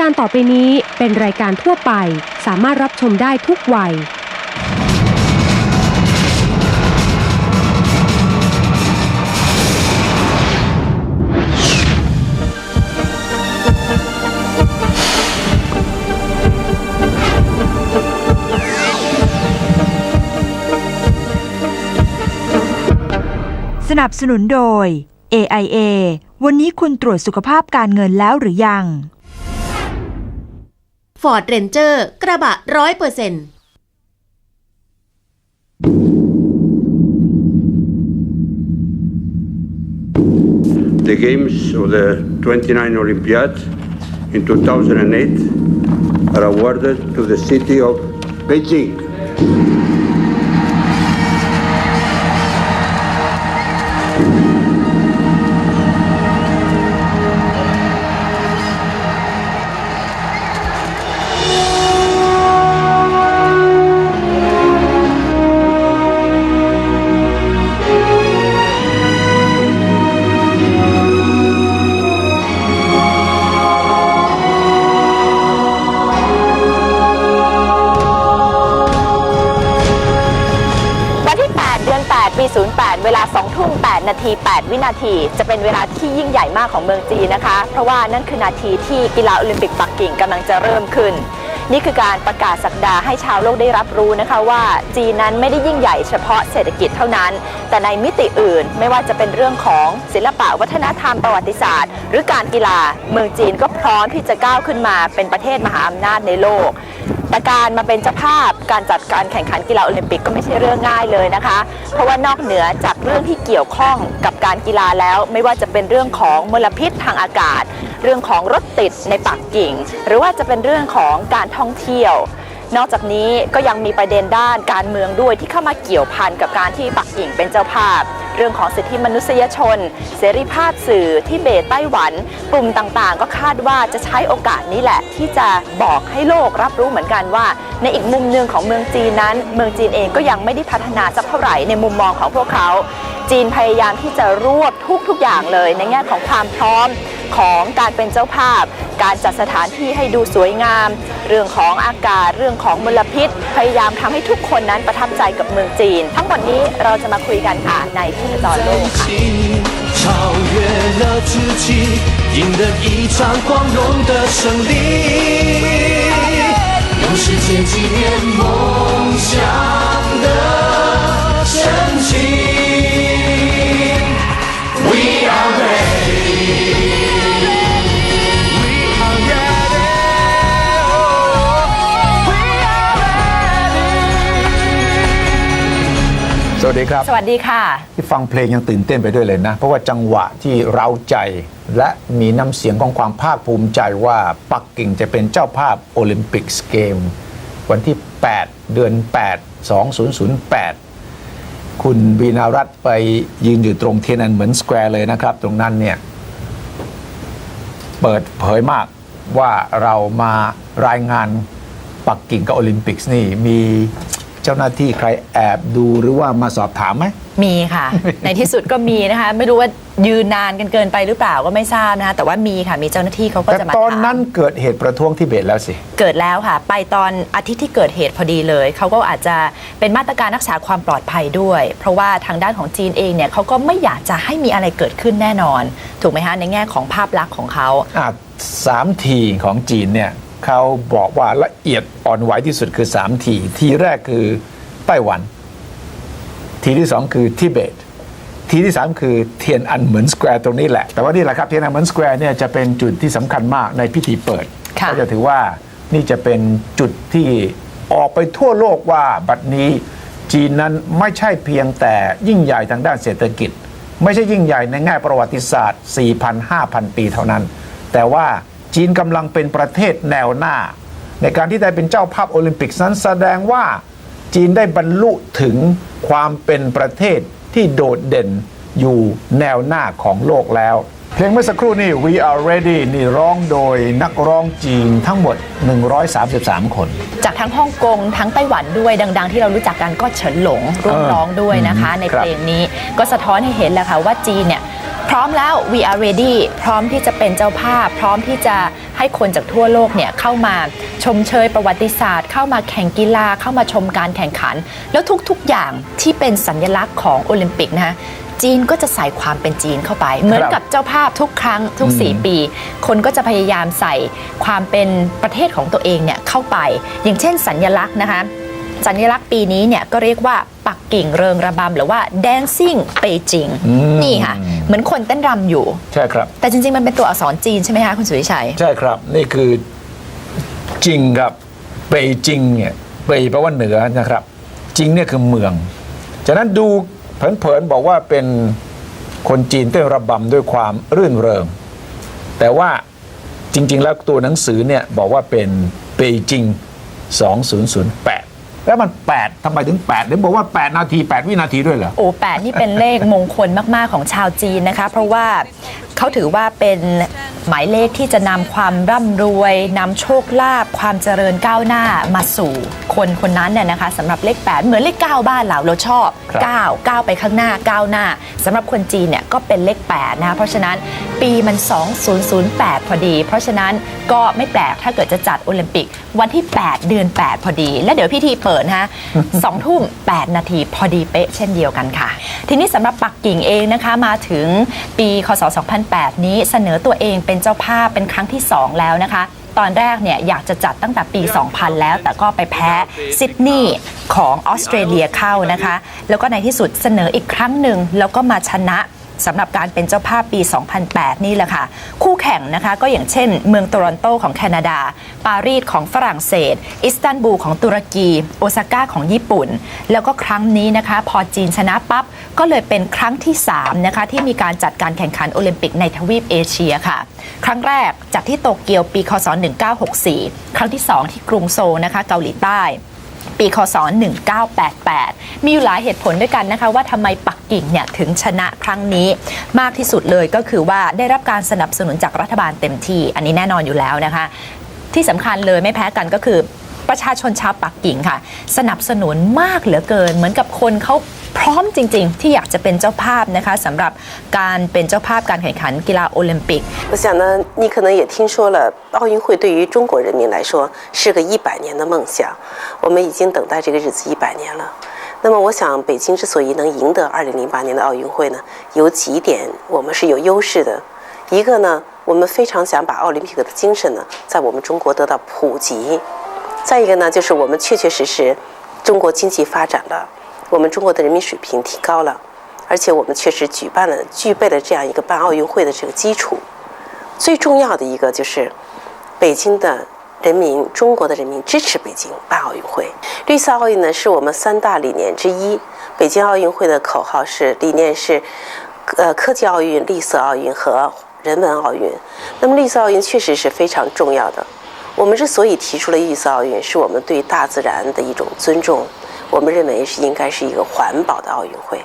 การต่อไปนี้เป็นรายการทั่วไป สามารถรับชมได้ทุกวัย สนับสนุนโดย AIA วันนี้คุณตรวจสุขภาพการเงินแล้วหรือยัง ฟอร์ดเรนเจอร์กระบะร้อยเปอร์เซ็นต์ The games of the 29 Olympiad in 2008 are awarded to the city of Beijing. ปี 08 เวลา 2 ทุ่ม 8 นาที 8 วินาที จะเป็นเวลาที่ยิ่งใหญ่มากของเมืองจีนนะคะ เพราะว่านั่นคือนาทีที่กีฬาโอลิมปิกปักกิ่งกำลังจะเริ่มขึ้น นี่คือการประกาศสักดาให้ชาวโลกได้รับรู้นะคะว่าจีนนั้นไม่ได้ยิ่งใหญ่เฉพาะเศรษฐกิจเท่านั้น แต่ในมิติอื่นไม่ว่าจะเป็นเรื่องของศิลปะวัฒนธรรมประวัติศาสตร์ หรือการกีฬาเมืองจีนก็พร้อมที่จะก้าวขึ้นมาเป็นประเทศมหาอำนาจในโลก แต่การมาเป็นเจ้าภาพการจัดการแข่งขันกีฬาโอลิมปิกก็ไม่ใช่เรื่องง่ายเลยนะคะ เพราะว่านอกเหนือจากเรื่องที่เกี่ยวข้องกับการกีฬาแล้ว ไม่ว่าจะเป็นเรื่องของมลพิษทางอากาศ เรื่องของรถติดในปักกิ่ง หรือว่าจะเป็นเรื่องของการท่องเที่ยวนอกจากนี้ก็ยังมีประเด็นด้านการเมืองด้วยที่เข้ามาเกี่ยวพันกับการที่ปักกิ่งเป็นเจ้าภาพ เรื่องของสิทธิมนุษยชน เสรีภาพสื่อที่เบตไต้หวัน กลุ่มต่างๆ ก็คาดว่าจะใช้โอกาสนี้แหละ ที่จะบอกให้โลกรับรู้เหมือนกันว่า ในอีกมุมหนึ่งของเมืองจีนนั้น เมืองจีนเองก็ยังไม่ได้พัฒนาสักเท่าไหร่ในมุมมองของพวกเขา จีนพยายามที่จะรวบทุกทุกอย่างเลย ในแง่ของความพร้อมของการเป็นเจ้าภาพ การจัดสถานที่ให้ดูสวยงาม เรื่องของอากาศเรื่องของมลพิษ พยายามทำให้ทุกคนนั้นประทับใจกับเมืองจีน ทั้งหมดนี้เราจะมาคุยกันค่ะในที่จอโลกค่ะ สวัสดีครับ สวัสดีค่ะ ที่ฟังเพลงยังตื่นเต้นไปด้วยเลยนะ เพราะว่าจังหวะที่เราใจและมีน้ำเสียงของความภาคภูมิใจว่าปักกิ่งจะเป็นเจ้าภาพโอลิมปิกส์เกม วันที่ 8 เดือน 8 2008 คุณบีนารัตน์ไปยืนอยู่ตรงเทียนอันเหมือนสแควร์เลยนะครับ ตรงนั้นเนี่ย เปิดเผยมากว่าเรามารายงานปักกิ่งกับโอลิมปิกส์นี่มีเจ้าหน้าที่ใครแอบดูหรือว่ามาสอบถามไหม มีค่ะ ในที่สุดก็มีนะคะ ไม่รู้ว่ายืนนานกันเกินไปหรือเปล่าก็ไม่ทราบนะคะแต่ว่ามีค่ะมีเจ้าหน้าที่เขาก็แต่จะมาตอนถาม นั้นเกิดเหตุประท้วงที่เบตแล้วสิ เกิดแล้วค่ะ ไปตอนอาทิตย์ที่เกิดเหตุพอดีเลย เขาก็อาจจะเป็นมาตรการรักษาความปลอดภัยด้วย เพราะว่าทางด้านของจีนเองเนี่ยเขาก็ไม่อยากจะให้มีอะไรเกิดขึ้นแน่นอน ถูกไหมคะในแง่ของภาพลักษณ์ของเขา อะสามทีของจีนเนี่ย เขาบอกว่าละเอียดอ่อนไหวที่สุดคือ 3 ที ทีแรกคือไต้หวัน ทีที่ 2 คือทิเบต ทีที่ 3 คือเทียนอันเหมือนสแควร์ตรงนี้แหละ แต่ว่านี่แหละครับเทียนอันเหมือนสแควร์เนี่ยจะเป็นจุดที่สำคัญมากในพิธีเปิดค่ะก็จะถือว่านี่จะเป็นจุดที่ออกไปทั่วโลกว่าบัดนี้จีนนั้นไม่ใช่เพียงแต่ยิ่งใหญ่ทางด้านเศรษฐกิจ ไม่ใช่ยิ่งใหญ่ในแง่ประวัติศาสตร์ 4,000-5,000 ปีเท่านั้น แต่ว่า จีนกำลังเป็นประเทศแนวหน้า ในการที่ได้เป็นเจ้าภาพโอลิมปิกนั้นแสดงว่าจีนได้บรรลุถึงความเป็นประเทศที่โดดเด่นอยู่แนวหน้าของโลกแล้ว เพลงเมื่อสักครู่นี่ We Are Ready นี่ร้องโดยนักร้องจีนทั้งหมด 133 คน จากทั้งฮ่องกงทั้งไต้หวันด้วยดัง ๆ ที่เรารู้จักกันก็เฉินหลงร่วมเออร้องด้วยนะคะ ในครับเพลงนี้ก็สะท้อนให้เห็นแหละค่ะว่าจีนเนี่ย พร้อมแล้ว we are ready พร้อมที่จะเป็นเจ้าภาพ พร้อมที่จะให้คนจากทั่วโลกเนี่ยเข้ามาชมเชยประวัติศาสตร์ เข้ามาแข่งกีฬาเข้ามาชมการแข่งขัน แล้วทุกๆอย่างที่เป็นสัญลักษณ์ของโอลิมปิกนะคะจีนก็จะใส่ความเป็นจีนเข้าไป เหมือนกับเจ้าภาพทุกครั้งทุก 4 ปี คนก็จะพยายามใส่ความเป็นประเทศของตัวเองเนี่ยเข้าไป อย่างเช่นสัญลักษณ์นะคะสัญลักษณ์ปีนี้เนี่ยก็เรียกว่าปักกิ่งเริงระบำหรือว่า dancing เปจิงนี่ค่ะ เหมือนคนเต้นรำอยู่ ใช่ครับ แต่จริง ๆ มันเป็นตัวอักษรจีนใช่ไหมคะคุณสุวิชัย ใช่ครับ นี่คือจริงครับเปยจิงเนี่ยเปยแปลว่าเหนือนะครับ จริงเนี่ยคือเมือง ฉะนั้นดูเผินๆบอกว่าเป็นคนจีนเต้นระบำด้วยความรื่นเริง แต่ว่าจริง ๆ แล้วตัวหนังสือเนี่ยบอกว่าเป็นเปยจิง 2008 แล้วมัน 8ทำไมถึง8เดี๋ยวบอกว่า 8 นาที 8 วินาทีด้วยเหรอ โอ้แปดนี่เป็นเลขมงคลมาก ๆ ของชาวจีนนะคะ เพราะว่า เขาถือว่าเป็นหมายเลขที่จะนำความร่ำรวยนำโชคลาภความเจริญก้าวหน้ามาสู่คนคนนั้นเนี่ยนะคะสำหรับเลข 8 เหมือนเลข 9 บ้านเราเราชอบครับ9 9 ไปข้างหน้าก้าวหน้าสำหรับคนจีนเนี่ยก็เป็นเลข8นะคะเพราะฉะนั้นปีมัน 2008 พอดี เพราะฉะนั้นก็ไม่แปลกถ้าเกิดจะจัดโอลิมปิกวันที่ 8 เดือน 8 พอดี และเดี๋ยวพิธีเปิดนะคะ2ทุ่ม 8 นาทีพอดีเป๊ะเช่นเดียวกันค่ะ ทีนี้สำหรับปักกิ่งเองนะคะมาถึงปีคศ2008นี้เสนอตัวเองเป็นเจ้าภาพเป็นครั้งที่ 2 แล้วนะคะ ตอนแรกเนี่ยอยากจะจัดตั้งแต่ปี 2000 แล้ว แต่ก็ไปแพ้ซิดนีย์ของออสเตรเลียเข้านะคะ แล้วก็ในที่สุดเสนออีกครั้งหนึ่งแล้วก็มาชนะ สำหรับการเป็นเจ้าภาพปี 2008 นี่แหละค่ะ คู่แข่งนะคะก็อย่างเช่น เมืองโตรอนโตของแคนาดา ปารีสของฝรั่งเศส อิสตันบูลของตุรกี โอซาก้าของญี่ปุ่น แล้วก็ครั้งนี้นะคะ พอจีนชนะปั๊บ ก็เลยเป็นครั้งที่ 3 นะคะ ที่มีการจัดการแข่งขันโอลิมปิกในทวีปเอเชียค่ะ ครั้งแรกจัดที่โตเกียวปี คศ 1964 ครั้งที่ 2 ที่กรุงโซลนะคะเกาหลีใต้ ปีคศ 1988 มีอยู่หลายเหตุผลด้วยกันนะคะว่าทำไมปักกิ่งเนี่ยถึงชนะครั้งนี้มากที่สุดเลยก็คือว่าได้รับการสนับสนุนจากรัฐบาลเต็มที่ อันนี้แน่นอนอยู่แล้วนะคะ ที่สำคัญเลยไม่แพ้กันก็คือ ประชาชนชาวปักกิ่งค่ะ สนับสนุนมากเหลือเกิน เหมือนกับคนเขาพร้อมจริง ๆ ที่อยากจะเป็นเจ้าภาพนะคะสำหรับการเป็นเจ้าภาพการแข่งขันกีฬาโอลิมปิก 我想呢，你可能也听说了，奥运会对于中国人民来说是个一百年的梦想，我们已经等待这个日子一百年了。那么，我想北京之所以能赢得2008年的奥运会呢，有几点我们是有优势的。一个呢，我们非常想把奥林匹克的精神呢，在我们中国得到普及； 再一个呢，就是我们确确实实中国经济发展了，我们中国的人民水平提高了，而且我们确实举办了具备了这样一个办奥运会的这个基础。最重要的一个就是北京的人民，中国的人民支持北京办奥运会。绿色奥运呢，是我们三大理念之一。北京奥运会的口号是理念是，呃，科技奥运、绿色奥运和人文奥运。那么绿色奥运确实是非常重要的。我们之所以提出了绿色奥运，是我们对大自然的一种尊重。我们认为是应该是一个环保的奥运会。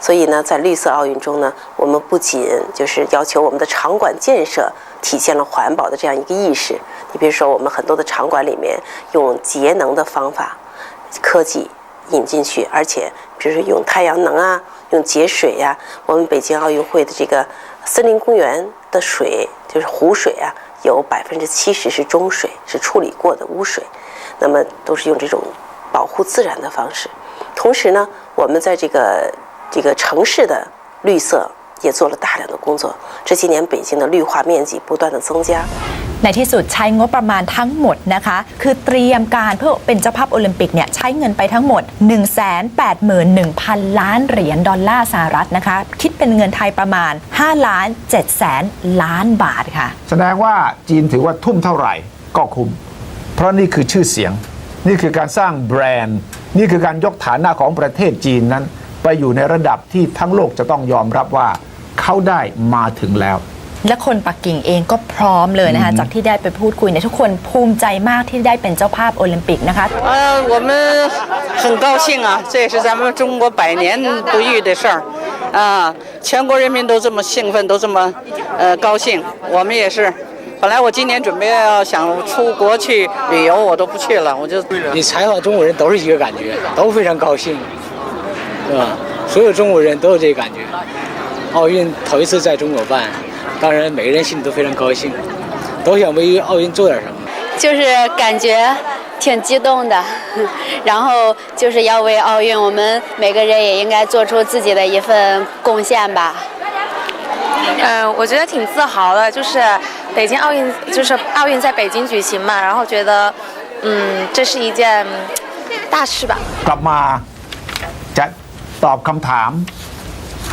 所以呢，在绿色奥运中呢，我们不仅就是要求我们的场馆建设体现了环保的这样一个意识。你比如说，我们很多的场馆里面用节能的方法、科技引进去，而且比如说用太阳能啊，用节水呀、我们北京奥运会的这个森林公园的水，就是湖水啊，有百分之七十是中水，是处理过的污水。那么都是用这种保护自然的方式。同时呢，我们在这个这个城市的绿色也做了大量的工作。这些年，北京的绿化面积不断的增加。 ในที่สุดใช้งบประมาณทั้งหมดนะคะ คือเตรียมการเพื่อเป็นเจ้าภาพโอลิมปิกเนี่ยใช้เงินไปทั้งหมด 181,000 ล้านเหรียญดอลลาร์สหรัฐนะคะ คิดเป็นเงินไทยประมาณ5ล้าน7แสนล้านบาทค่ะ แสดงว่าจีนถือว่าทุ่มเท่าไหร่ก็คุ้ม เพราะนี่คือชื่อเสียง นี่คือการสร้างแบรนด์ นี่คือการยกฐานะของประเทศจีนนั้น ไปอยู่ในระดับที่ทั้งโลกจะต้องยอมรับว่าเขาได้มาถึงแล้ว และคนปักกิ่งเองก็พร้อมเลยนะคะ จากที่ได้ไปพูดคุยเนี่ยทุกคนภูมิใจมากที่ได้เป็นเจ้าภาพโอลิมปิกนะคะ 呃，我们很高兴啊，这也是咱们中国百年不遇的事儿，啊，全国人民都这么兴奋，都这么呃高兴，我们也是。本来我今年准备要想出国去旅游，我都不去了，我就你采访中国人都是一个感觉，都非常高兴，对吧？所有中国人都有这个感觉。奥运头一次在中国办， 当然每个人心里都非常高兴。 都想为奥运做点什么。就是感觉挺激动的，然后就是要为奥运，我们每个人也应该做出自己的一份贡献吧。嗯，我觉得挺自豪的，就是北京奥运，就是奥运在北京举行嘛，然后觉得，嗯，这是一件大事吧。 กลับมาจะตอบคำถาม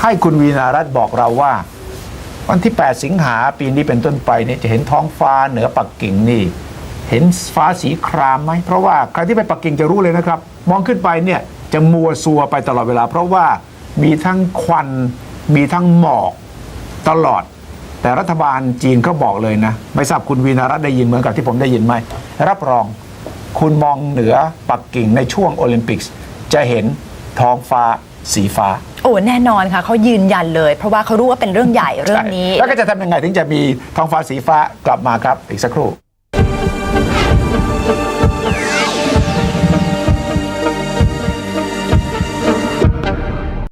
ให้คุณวีนารัตน์บอกเราว่า วันที่ 8 สิงหาปีนี้เป็นต้นไปเนี่ยจะเห็นท้องฟ้าเหนือปักกิ่งนี่ เห็นฟ้าสีครามไหมเพราะว่าใครที่ไปปักกิ่งจะรู้เลยนะครับ มองขึ้นไปเนี่ยจะมัวซัวไปตลอดเวลา เพราะว่ามีทั้งควันมีทั้งหมอกตลอด แต่รัฐบาลจีนก็บอกเลยนะ ไม่ทราบคุณวีนารัตได้ยินเหมือนกับที่ผมได้ยินไหมรับรองคุณมองเหนือปักกิ่งในช่วงโอลิมปิกจะเห็นท้องฟ้าสีฟ้า โอ้แน่นอนค่ะเขายืนยันเลย เพราะว่าเขารู้ว่าเป็นเรื่องใหญ่เรื่องนี้ แล้วก็จะทำยังไงถึงจะมีท้องฟ้าสีฟ้ากลับมาครับอีกสักครู่